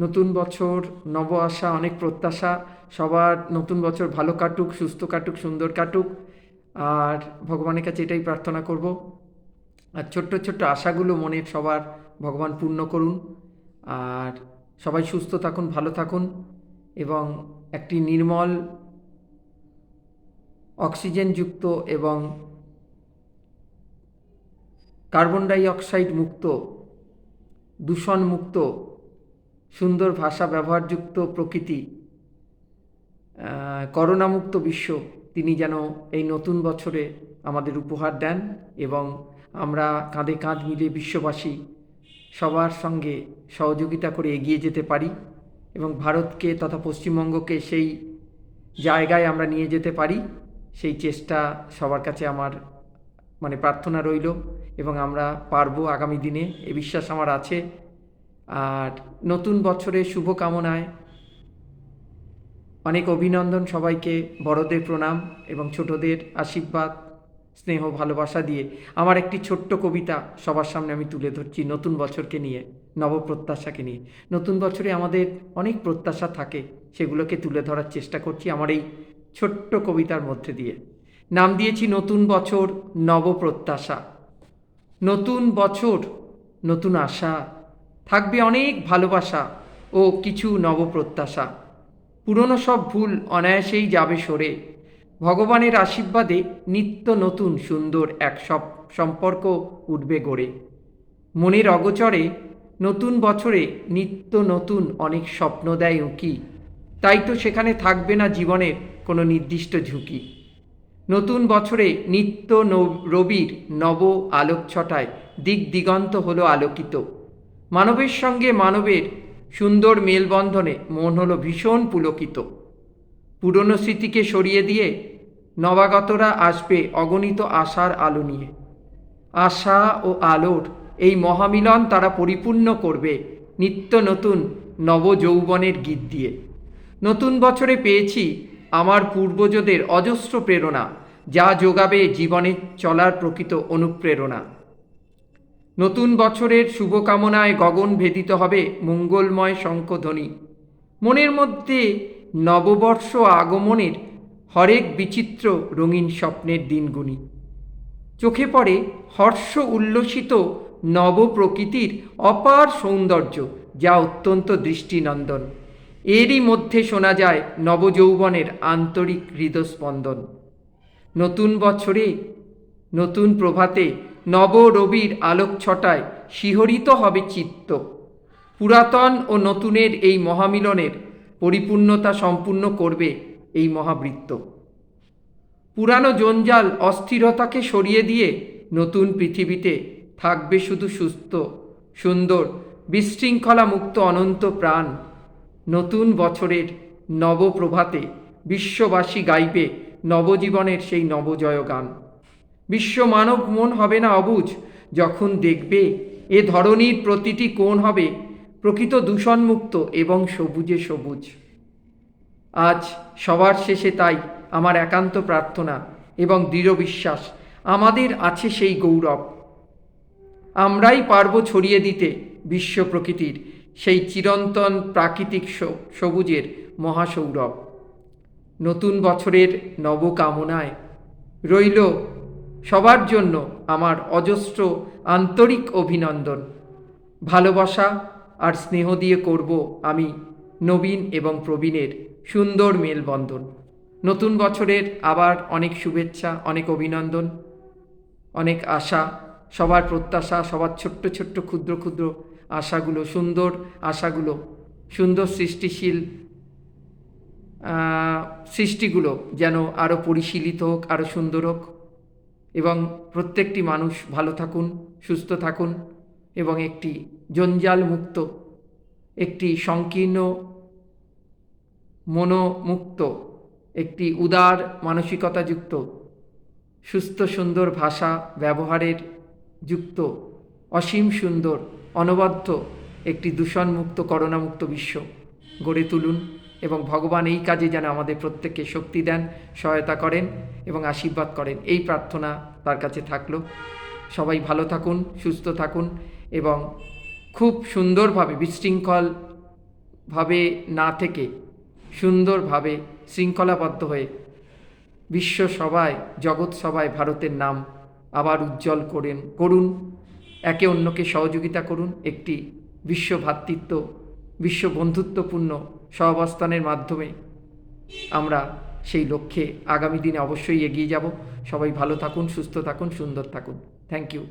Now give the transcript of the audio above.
নতুন বছর, নব আশা, অনেক প্রত্যাশা। সবার নতুন বছর ভালো কাটুক, সুস্থ কাটুক, সুন্দর কাটুক। আর ভগবানের কাছে এটাই প্রার্থনা করব। আর ছোট্ট ছোট্ট আশাগুলো মনের সবার ভগবান পূর্ণ করুন। আর সবাই সুস্থ থাকুন, ভালো থাকুন এবং একটি নির্মল, অক্সিজেনযুক্ত এবং কার্বন ডাই অক্সাইড মুক্ত, দূষণ মুক্ত সুন্দর ভাষা ব্যবহারযুক্ত প্রকৃতি করোনামুক্ত বিশ্ব, তিনি যেন এই নতুন বছরে আমাদের উপহার দেন এবং আমরা কাঁধে কাঁধ মিলিয়ে বিশ্ববাসী সবার সঙ্গে সহযোগিতা করে এগিয়ে যেতে পারি এবং ভারতকে তথা পশ্চিমবঙ্গকে সেই জায়গায় আমরা নিয়ে যেতে পারি, সেই চেষ্টা সবার কাছে আমার মানে প্রার্থনা রইল এবং আমরা পারব আগামী দিনে। এ বিশ্বাস আমার আছে। আর নতুন বছরের শুভকামনায় অনেক অভিনন্দন সবাইকে, বড়দের প্রণাম এবং ছোটদের আশীর্বাদ, স্নেহ, ভালোবাসা দিয়ে। আমার একটি ছোট্ট কবিতা সবার সামনে আমি তুলে ধরছি নতুন বছরকে নিয়ে, নবপ্রত্যাশাকে নিয়ে। নতুন বছরে আমাদের অনেক প্রত্যাশা থাকে, সেগুলোকে তুলে ধরার চেষ্টা করছি আমার এই ছোট্ট কবিতার মধ্যে দিয়ে। নাম দিয়েছি নতুন বছর নবপ্রত্যাশা। নতুন বছর, নতুন আশা থাকবে অনেক ভালোবাসা ও কিছু নবপ্রত্যাশা। পুরনো সব ভুল অনায়াসেই যাবে সরে। ভগবানের আশীর্বাদে নিত্য নতুন সুন্দর এক সব সম্পর্ক উঠবে গড়ে। মনের অগচরে নতুন বছরে নিত্য নতুন অনেক স্বপ্ন দেয় উঁকি। তাই তো সেখানে থাকবে না জীবনের কোনো নির্দিষ্ট ঝুঁকি। নতুন বছরে নিত্য রবির নব আলোক ছটায় দিক দিগন্ত হলো আলোকিত। মানবের সঙ্গে মানবের সুন্দর মেলবন্ধনে মন হলো ভীষণ পুলকিত। পুরনো স্মৃতিকে সরিয়ে দিয়ে নবাগতরা আসবে অগণিত আশার আলো নিয়ে। আশা ও আলোর এই মহামিলন তারা পরিপূর্ণ করবে নিত্য নতুন নবযৌবনের গীত দিয়ে। নতুন বছরে পেয়েছি আমার পূর্বজদের অজস্র প্রেরণা, যা যোগাবে জীবনে চলার প্রকৃত অনুপ্রেরণা। নতুন বছরের শুভকামনায় গগন ভেদিত হবে মঙ্গলময় শঙ্খধ্বনি। মনের মধ্যে নববর্ষ আগমনের হরেক বিচিত্র রঙিন স্বপ্নের দিনগুনি। চোখে পড়ে হর্ষ উল্লসিত নব প্রকৃতির অপার সৌন্দর্য, যা অত্যন্ত দৃষ্টিনন্দন। এরই মধ্যে শোনা যায় নবযৌবনের আন্তরিক হৃদস্পন্দন। নতুন বছরে নতুন প্রভাতে নব রবির আলোক ছটায় শিহরিত হবে চিত্ত। পুরাতন ও নতুনের এই মহামিলনের পরিপূর্ণতা সম্পূর্ণ করবে এই মহাবৃত্ত। পুরানো জঞ্জাল অস্থিরতাকে সরিয়ে দিয়ে নতুন পৃথিবীতে থাকবে শুধু সুস্থ, সুন্দর বিশৃঙ্খলা মুক্ত অনন্ত প্রাণ। নতুন বছরের নবপ্রভাতে বিশ্ববাসী গাইবে নবজীবনের সেই নবজয় গান বিশ্ব মানব মন হবে না অবুঝ, যখন দেখবে এ ধরনীর প্রতিটি কোণ হবে প্রকৃত দূষণমুক্ত এবং সবুজে সবুজ। আজ সবার শেষে তাই আমার একান্ত প্রার্থনা এবং দৃঢ় বিশ্বাস, আমাদের আছে সেই গৌরব। আমরাই পারব ছড়িয়ে দিতে বিশ্ব প্রকৃতির সেই চিরন্তন প্রাকৃতিক সবুজের মহাসৌরভ। নতুন বছরের নবকামনায় রইল সবার জন্য আমার অজস্র আন্তরিক অভিনন্দন। ভালোবাসা আর স্নেহ দিয়ে করব আমি নবীন এবং প্রবীণের সুন্দর মেলবন্ধন। নতুন বছরের আবার অনেক শুভেচ্ছা, অনেক অভিনন্দন, অনেক আশা, সবার প্রত্যাশা, সবার ছোট্ট ছোট্ট ক্ষুদ্র ক্ষুদ্র আশাগুলো, সুন্দর আশাগুলো, সুন্দর সৃষ্টিশীল সৃষ্টিগুলো যেন আরও পরিশীলিত হোক আরও সুন্দর হোক। এবং প্রত্যেকটি মানুষ ভালো থাকুন, সুস্থ থাকুন এবং একটি জঞ্জাল মুক্ত, একটি সংকীর্ণ, মনোমুক্ত, একটি উদার মানসিকতাযুক্ত, সুস্থ সুন্দর ভাষা ব্যবহারের যুক্ত, অসীম সুন্দর, অনবদ্য একটি দূষণমুক্ত, করোনামুক্ত বিশ্ব গড়ে তুলুন। এবং ভগবান এই কাজে যেন আমাদের প্রত্যেককে শক্তি দেন, সহায়তা করেন এবং আশীর্বাদ করেন। এই প্রার্থনা তার কাছে থাকল। সবাই ভালো থাকুন, সুস্থ থাকুন এবং খুব সুন্দরভাবে, বিশৃঙ্খলভাবে না থেকে সুন্দরভাবে শৃঙ্খলাবদ্ধ হয়ে বিশ্ব সভায়, জগৎ সভায় ভারতের নাম আবার উজ্জ্বল করেন, করুন। একে অন্যকে সহযোগিতা করুন। একটি বিশ্ব ভ্রাতৃত্ব বিশ্ব বন্ধুত্বপূর্ণ সহাবস্থানের মাধ্যমে আমরা সেই লক্ষ্যে আগামী দিনে অবশ্যই এগিয়ে যাব। সবাই ভালো থাকুন, সুস্থ থাকুন, সুন্দর থাকুন। Thank you